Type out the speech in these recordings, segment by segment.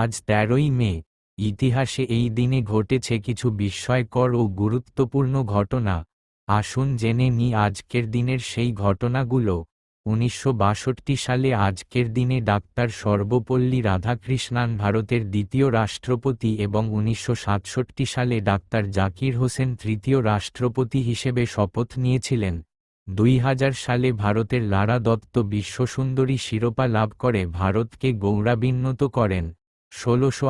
আজ তেরোই মে। ইতিহাসে এই দিনে ঘটেছে কিছু বিস্ময়কর ও গুরুত্বপূর্ণ ঘটনা। আসুন জেনে নি আজকের দিনের সেই ঘটনাগুলো। উনিশশো বাষট্টি সালে আজকের দিনে ডাক্তার সর্বপল্লী রাধাকৃষ্ণান ভারতের দ্বিতীয় রাষ্ট্রপতি এবং উনিশশো সাতষট্টি সালে ডাক্তার জাকির হোসেন তৃতীয় রাষ্ট্রপতি হিসেবে শপথ নিয়েছিলেন। দুই হাজার সালে ভারতের লারা দত্ত বিশ্বসুন্দরী শিরোপা লাভ করে ভারতকে গৌরাবিন্নত করেন। ষোলোশো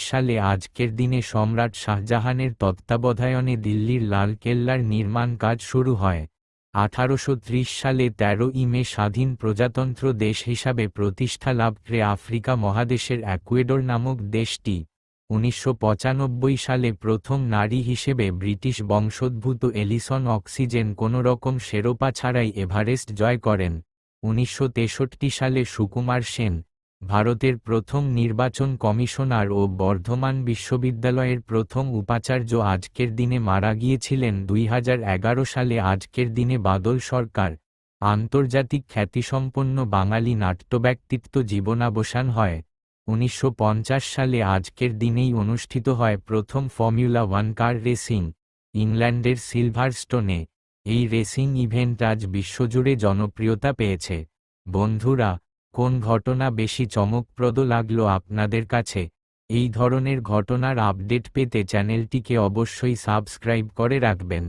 সালে আজকের দিনে সম্রাট শাহজাহানের তত্ত্বাবধায়নে দিল্লির লালকেল্লার নির্মাণ কাজ শুরু হয়। আঠারোশো ত্রিশ সালে তেরো ইমে স্বাধীন প্রজাতন্ত্র দেশ হিসাবে প্রতিষ্ঠা লাভ করে আফ্রিকা মহাদেশের অ্যাকুয়েডর নামক দেশটি উনিশশো পঁচানব্বই সালে প্রথম নারী হিসেবে ব্রিটিশ বংশোদ্ভূত এলিসন অক্সিজেন কোনোরকম শেরোপা ছাড়াই এভারেস্ট জয় করেন। উনিশশো তেষট্টি সালে সুকুমার সেন ভারতের প্রথম নির্বাচন কমিশনার ও বর্ধমান বিশ্ববিদ্যালয়ের প্রথম উপাচার্য আজকের দিনে মারা গিয়েছিলেন দুই হাজার এগারো সালে আজকের দিনে বাদল সরকার। আন্তর্জাতিক খ্যাতিসম্পন্ন বাঙালি নাট্যব্যক্তিত্ব জীবনাবসান হয়। উনিশশো পঞ্চাশ সালে আজকের দিনেই অনুষ্ঠিত হয় প্রথম ফর্মুলা ওয়ান কার রেসিং, ইংল্যান্ডের সিলভারস্টোনে। এই রেসিং ইভেন্ট আজ বিশ্বজুড়ে জনপ্রিয়তা পেয়েছে। বন্ধুরা কোন ঘটনা বেশি চমকপ্রদ লাগল আপনাদের কাছে? এই ধরনের ঘটনার আপডেট পেতে চ্যানেলটিকে অবশ্যই সাবস্ক্রাইব করে রাখবেন।